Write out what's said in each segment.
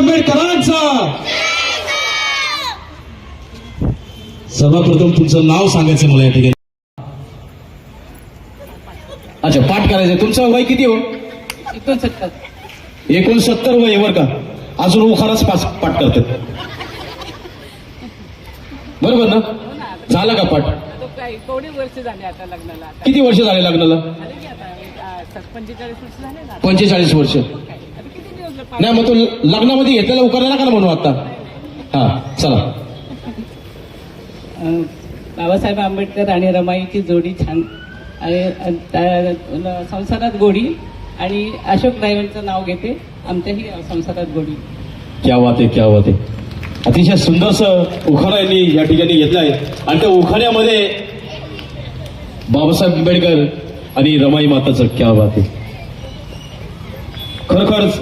आंबेडकरांचा. सर्वप्रथम तुमचं नाव सांगायचं मला या ठिकाणी. अच्छा पाठ करायचं तुमचं वय किती हो? एकोणसत्तर. वय बरं का. अजून उखाराच पाच पाठ करतात बरोबर ना? झालं का पाठ? तो काही कोणी वर्ष झाले आता लग्नाला? आता किती वर्ष झाले लग्नाला? वर्ष झाले पंचेचाळीस वर्ष. नाही मग तो लग्नामध्ये घेतलेला उकार नका ना म्हणू आता? हा चला. बाबासाहेब आंबेडकर आणि रमाईची जोडी छान आणि संसारात गोडी आणि अशोक ड्रायव्हरचं नाव घेते. आमच्याही संसारात गोडी. क्या बात आहे क्या बात आहे. अतिशय सुंदरस उखाणा यांनी या ठिकाणी घेतलाय. आणि त्या उखाण्यामध्ये बाबासाहेब आंबेडकर आणि रमाई माताचं क्या बात आहे खरोखरच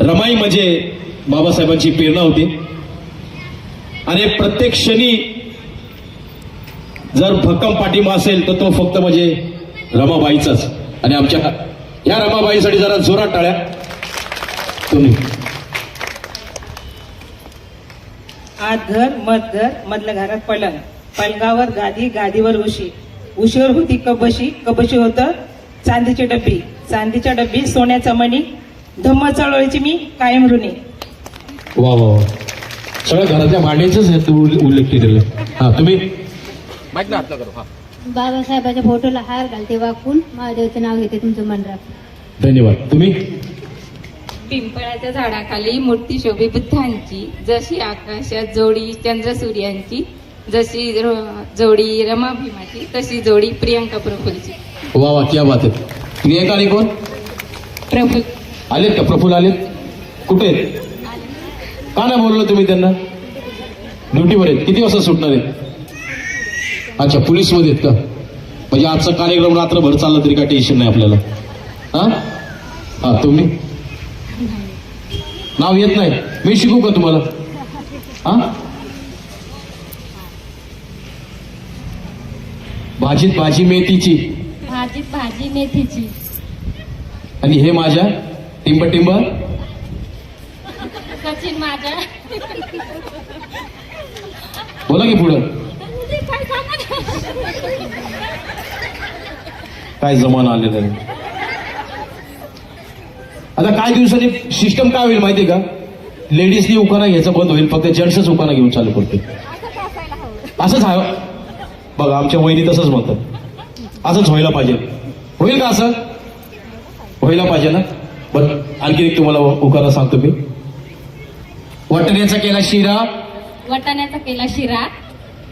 रमाई म्हणजे बाबासाहेबांची प्रेरणा होती. आणि प्रत्येक क्षणी जर भक्कम पाठिंबा असेल तर तो फक्त म्हणजे रमाबाईचाच. आणि आमच्या या रमाबाईसाठी जरा जोरात टाळ्या. तुम्ही. आत घर मध घर मधल्या घरात पलंग. पलंगावर गादी गादीवर उशी. उशीवर होती कबशी. कबशी होतं चांदीची डब्बी. चांदीच्या डब्बी सोन्याचा मणी. धम्म चळवळीची मी कायम ऋणी वा वा. वा भांड्याचंच तू उल्ले- उल्लेख केलेला. हा तुम्ही? बाबासाहेबाच्या फोटोला हार घालते वाकून. महादेवचं नाव घेते तुमचं मन राख धन्यवाद. तुम्ही? पिंपळाच्या झाडाखाली मूर्ती शोभे बुद्धांची जशी आकाशात जोडी चंद्र सूर्यांची जशी र- जोडी रमा भीमाची तशी जोडी प्रियंका प्रफुलची वा वा क्या बात आहे. प्रियंका आणि कोण? प्रफुल आलेत का? प्रफुल आलेत? कुठे आहेत? का नाही बोललो तुम्ही त्यांना? ड्युटीवर आहेत. किती वाजता सुटणार आहेत? अच्छा पोलीसमध्ये आहेत का? म्हणजे आजचा कार्यक्रम रात्रभर चालला तरी काय टेन्शन नाही आपल्याला. हा? हा तुम्ही? नाव येत नाही. मी शिकू का तुम्हाला? हा? भाजीत भाजी मेथीची. भाजी भाजी मेथीची. आणि हे माझ्या टिंब टिंब. सचिन माझ्या. बोला की पुढं. काय जमाना आलेला आहे आता काही दिवसांनी सिस्टम काय होईल माहितीये का? लेडीजनी उखाणा घ्यायचं बंद होईल फक्त जेंट्सच उखाणा घेऊन चालू करते असंच आहे. बघा आमच्या वहिनी तसंच म्हणतात. असंच व्हायला पाहिजे. होईल का असं? व्हायला पाहिजे ना? बरं आणखी एक तुम्हाला उखाणा सांगतो मी. वाटण्याचा केला शिरा. वटाण्याचा केला शिरा.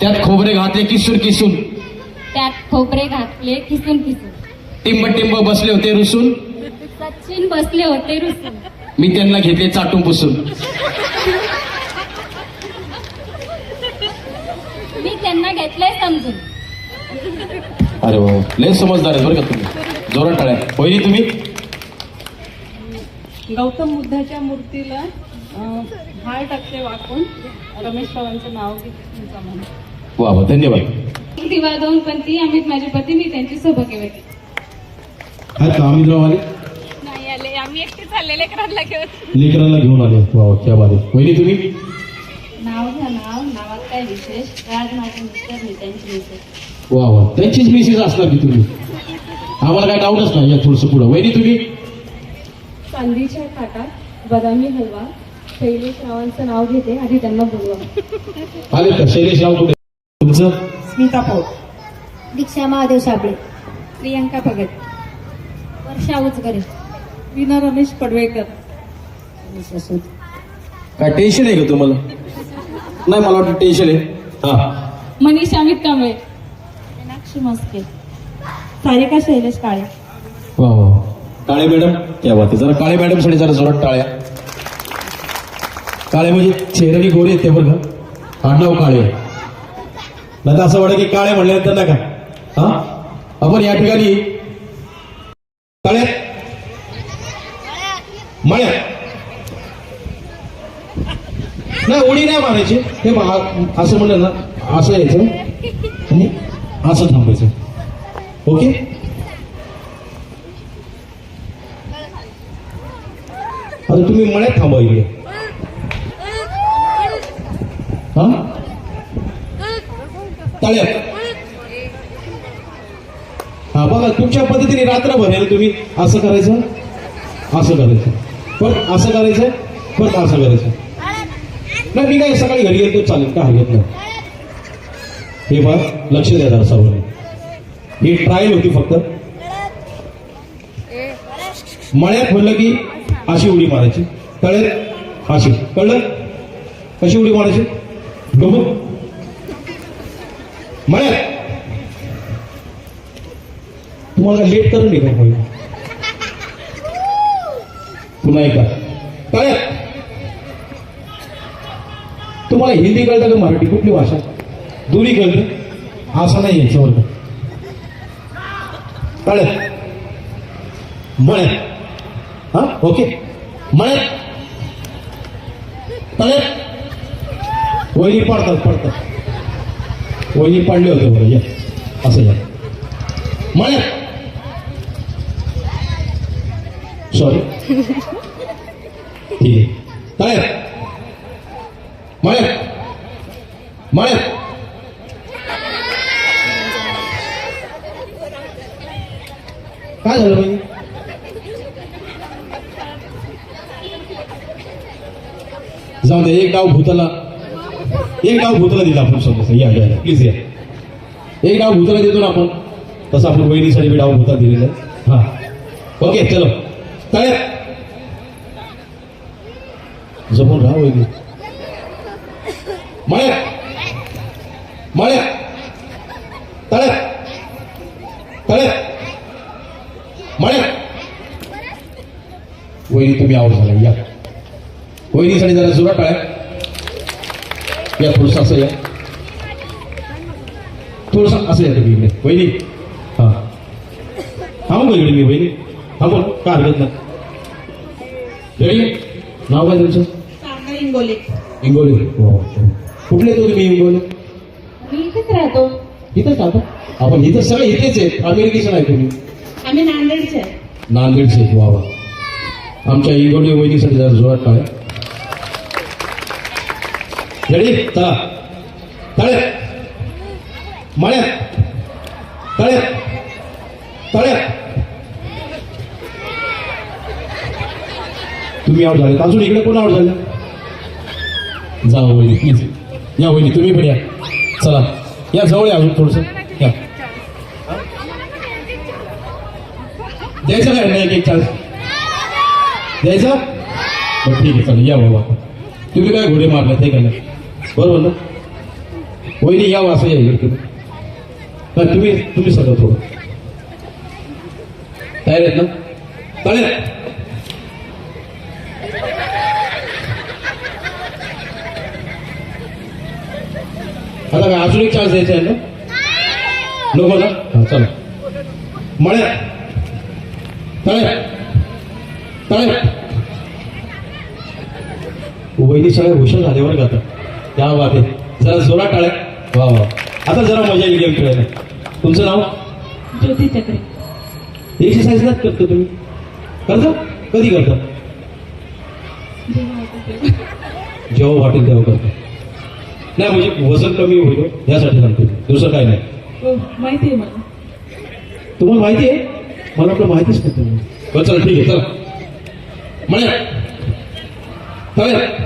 त्यात खोबरे घातले किसून किसून. त्यात खोबरे घातले किसून किसून. टिंब टिंब बसले होते रुसून. सचिन बसले होते रुसून. मी त्यांना घेतले चाटून पुसून. मी त्यांना घेतलंय समजून. अरे वा लय समजदार आहे बरं का तुम्ही. जोरात टाळ्या. पहिली तुम्ही? गौतम बुद्धाच्या मूर्तीला हार टाकते वाकून. रमेश पवारांचं नाव वा वा धन्यवाद. दिवा दोन पंथी अमित माझे पती मी त्यांची सौभाग्य होते आहेत का अमितराव आले. नाही आले आम्ही एकटे चाललेले करायला घेऊन. लेकरांना घेऊन आले. वा क्या बात आहे. पहिली तुम्ही? नाव घ्या नाव नावात काय विशेष? राज माझे मिस्टर मी त्यांची मिसेस. वा वा त्यांचीच मेसेज असणार की तुम्ही? आम्हाला काय डाऊटच नाही या थोडस पुढं. वहिनी तुम्ही? चांदीच्या ताटात बदामी हलवा. शैलेश रावांचं नाव घेते आधी त्यांना बोलवा. आले का? शैलेश राव कुठे? तुमचं? स्मिता पोट दीक्षा महादेव साबळे प्रियंका भगत. वर्षा उचगरे. विना रमेश पडवेकर. काय टेन्शन आहे का तुम्हाला? नाही मला वाटतं टेन्शन आहे. हा. मनीष अमित कांबळे. मीनाक्षी मस्के. सारिका शैलेश काळे. वा वा. काळे मॅडम या बाबतीत जरा काळे मॅडमसाठी जरा जोरात टाळ्या. काळे म्हणजे चेहऱ्याने गोरे आहेत ते बरं का आडनाव काळे. नाही असं वाटत की काळे म्हणल्यानंतर नाही का हा? आपण या ठिकाणी काळे. मळ्या. नाही उडी नाही मारायची. हे असं म्हणलं ना असं यायचं. आणि असं थांबायचं. ओके? आता तुम्ही मळ्यात थांबा हा? तळ्यात. हा बघा तुमच्या पद्धतीने रात्र भरेल तुम्ही? असं करायचं? असं करायचं. पण असं करायचं? परत असं करायचं. नाही मी काय सकाळी घरी येतो चालेल का हरकत नाही. हे बघ लक्ष द्या जरा सर्व ही ट्रायल होती फक्त. मळ्यात म्हणलं की अशी उडी मारायची. कळलं अशी कळलं? कशी उडी मारायची? गमू मळ्यात. तुम्हाला लेट करून दे का पुन्हा एकदा. कळ्या तुम्हाला हिंदी कळतं का मराठी? कुठली भाषा? दोन्ही कळतं. असं नाही यायचं वर्ग मळ्या मळ्यात हा ओके मळ्यात कळत वहिनी पडतात पडतात वहिनी पाडले होते बरं या असं या मळ्यात सॉरी ठीक आहे तळ्यात मळ्यात मळ्यात काय झालं बाई जाऊ एक डाव भूताला. एक डाव भूताला दिला आपण समजा. या या प्लीज या. एक डाव भूताला देतो ना आपण. तसं आपण वहिनीसाठी बी डाव भूता दिलेला आहे. हा. ओके चलो. काय जपून राहा वहिनी. मळ्या. मळ्या. तळ्या. तळ्या. मळ्या. वहिनी तुम्ही आऊट वहिनीसाठी जरा जोरात टाळ्या या थोडस असं या. थोडस असं या तुम्ही वहिनी. हा. थांबू का इकडे मी वहिनी. थांबू का हरकत नाही. रेडी नाव काय तुमचं? इंगोले. इंगोली. हो. कुठले तो तुम्ही इंगोली? मी इथेच राहतो. इथंच राहता? आपण इथं सगळे इथेच आहेत. अमेरिकेचं नाही तुम्ही. आम्ही नांदेडचे. आहे. नांदेडचे वा वा. आमच्या इंगोली वहिनीसाठी जरा जोरात टाळ्या रेडी चला तळ्यात मळ्यात तळ्यात तळ्यात तुम्ही आउट झाले. अजून इकडे कोण आउट झाले? जा वहिनी प्लीज या वहिनी तुम्ही पण या. चला. या जवळ या अजून थोडस. या. द्यायचं काय नाही एक एक चान्स द्यायचा? ठीक आहे चालेल या बाबा. तुम्ही काय घोडे मारले ते काय? नाही बरोबर ना? वहिनी या असं या इकडे तुम्ही तुम्ही तुम्ही सगळं थोडं तयार आहेत ना? चालेल. आता काय अजून एक चान्स द्यायचा आहे ना? नको ना? हा चला. मळ्यात तळ्यात तळ्यात वहिनी सगळ्या हुशार झाल्यावर बरं त्या आहे. जरा जोरात टाळ्या. वा वा. आता जरा मजा येईल गेम खेळायला. तुमचं नाव? ज्योती चक्रे. एक्सरसाइज नाही करतो तुम्ही? करता? कधी करता? जेव्हा वाटेल तेव्हा करता. नाही म्हणजे वजन कमी होईल यासाठी सांगतो. दुसरं काय नाही. हो माहिती आहे मला. तुम्हाला माहिती आहे? मला आपलं माहितीच नाही तुम्हाला बरं चला ठीक आहे चला. हो म्हणजे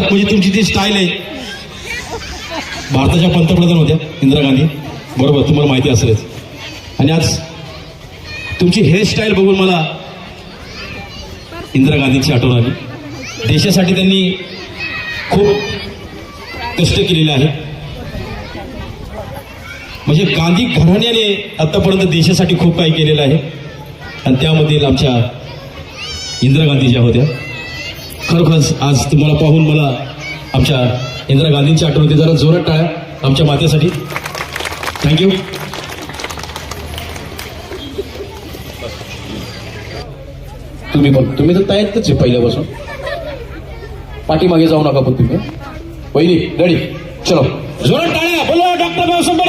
म्हणजे तुमची ती स्टाईल आहे. भारताच्या पंतप्रधान होत्या इंदिरा गांधी. बरोबर तुम्हाला माहिती असेलच. आणि आज तुमची हेअरस्टाईल बघून मला इंदिरा गांधींची आठवण आली. देशासाठी त्यांनी खूप कष्ट केलेले आहे म्हणजे गांधी घराण्याने आतापर्यंत देशासाठी खूप काही केलेलं आहे. आणि त्यामधील आमच्या इंदिरा गांधी ज्या होत्या खरोखरच आज तुम्हाला पाहून मला आमच्या इंदिरा गांधींची आठवण होती जरा जोरात टाळ्या आमच्या मातेसाठी. थँक्यू तुम्ही पण तुम्ही तर तयारीतच आहे पहिल्यापासून. पाठीमागे जाऊ नका पण तुम्ही. पहिली गडी चलो. जोरात टाळ्या. बोलो डॉक्टर बाबासाहेब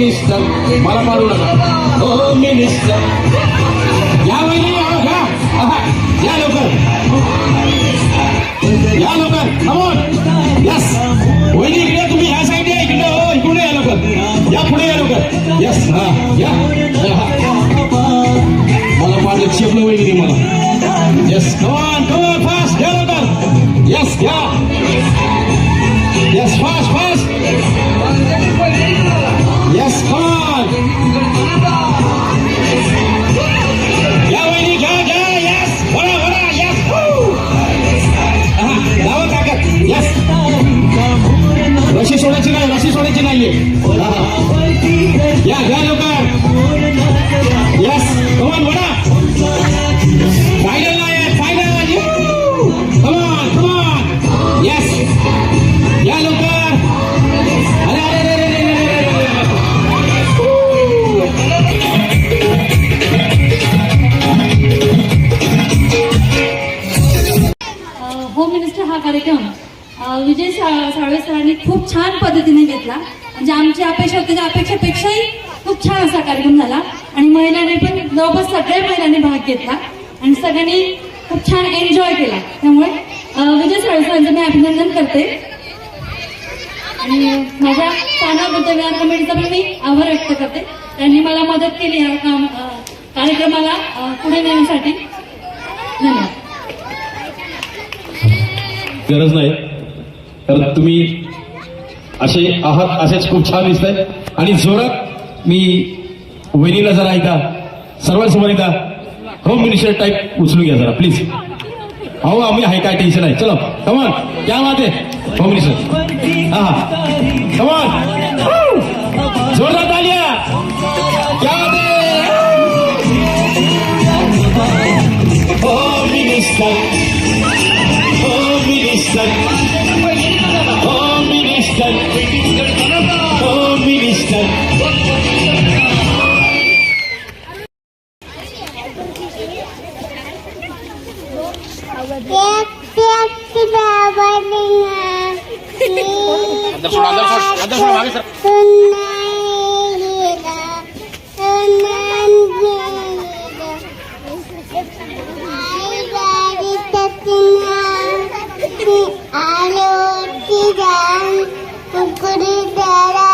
मिनिस्टर मला मारू नका. हो, हो मिनिस्टर या महिने या या. आहा, या लवकर. या लवकर. कमॉन यस वहिनी इकडे तुम्ही ह्या साईडे इकडे हो इकडे या लवकर. या पुढे या लवकर. यस हा. कार्यक्रम विजय सा- साळवे सरांनी खूप छान पद्धतीने घेतला. म्हणजे आमची अपेक्षा होती त्या अपेक्षापेक्षाही खूप छान असा कार्यक्रम झाला. आणि महिलांनी पण जवळपास सगळ्या महिलांनी भाग घेतला. आणि सगळ्यांनी खूप छान एन्जॉय केला. त्यामुळे विजय साळवे सरांचं मी अभिनंदन करते. आणि माझ्या स्थाना या कमिटीचा पण मी आभार व्यक्त करते. त्यांनी मला मदत केली या काम कार्यक्रमाला पुढे नेण्यासाठी. धन्यवाद. गरज नाही. कारण तुम्ही असे आहात असेच खूप छान दिसत आहेत आणि जोरात मी वहिनीला जरा ऐका सर्वांसमोर एकदा होम मिनिस्टर टाईप उचलून घ्या जरा प्लीज अहो आम्ही आहे काय टेन्शन आहे चलो कमान क्या बात आहे? होम मिनिस्टर हा कमान Andar, andar, andar, andar, andar, andar, andar, andar, andar,